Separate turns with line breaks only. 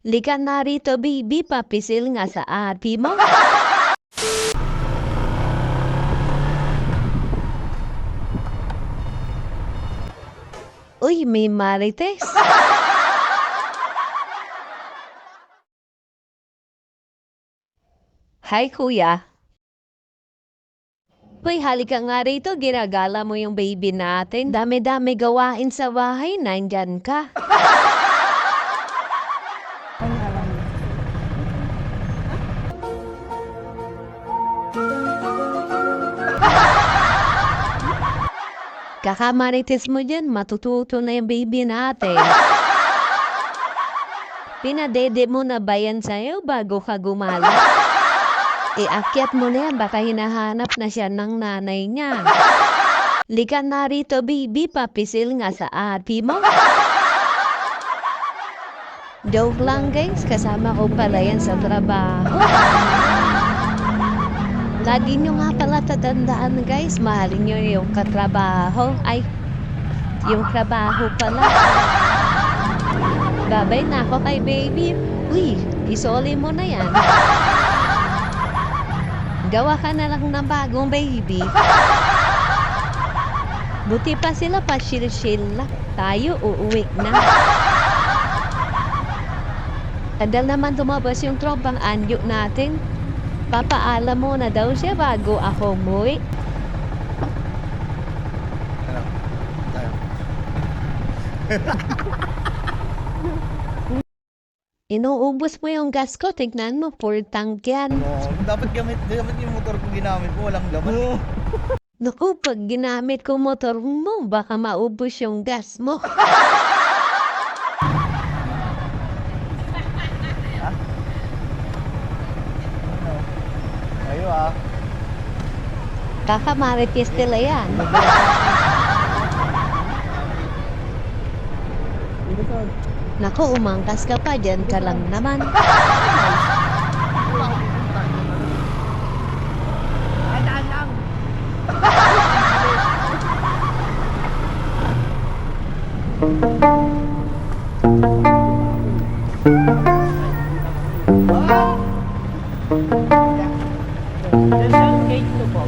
Lika narito, baby, papisil nga sa api mo. Uy, may marites. Hi, kuya. Uy, halika nga rito. Ginagala mo yung baby natin. Dami-dami gawain sa bahay. Nandyan ka. Kakamarites mo dyan, matututo na yung baby natin. Pinadede mo na ba yan sa'yo bago ka gumala? Iakyat mo na yan, baka hinahanap na siya ng nanay niya. Lika narito, baby, papisil nga sa api mo. Joke lang, guys. Kasama ko pala yan sa trabaho. Lagi nyo nga pala tatandaan, guys. Mahalin nyo yung katrabaho. Ay, yung trabaho pala. Babay na ako kay baby. Uy, isoli mo na yan. Gawa ka na lang ng bagong baby. Buti pa sila pa shil lang. Tayo uuwi na. Kadal naman tumabas yung tropang anyo natin. Papaalam mo na daw siya bago ako umuwi.
Ano?
Inuubos mo yung gas ko. Tignan mo, full tank yan.
No, dapat gamit, dapat yung motor ko ginamit ko, walang laman.
Naku, pag ginamit ko motor mo, baka maubos yung gas mo. Kakamaritis nila yan. Naku, umangkas ka pa dyan ka lang naman.
Gate to po.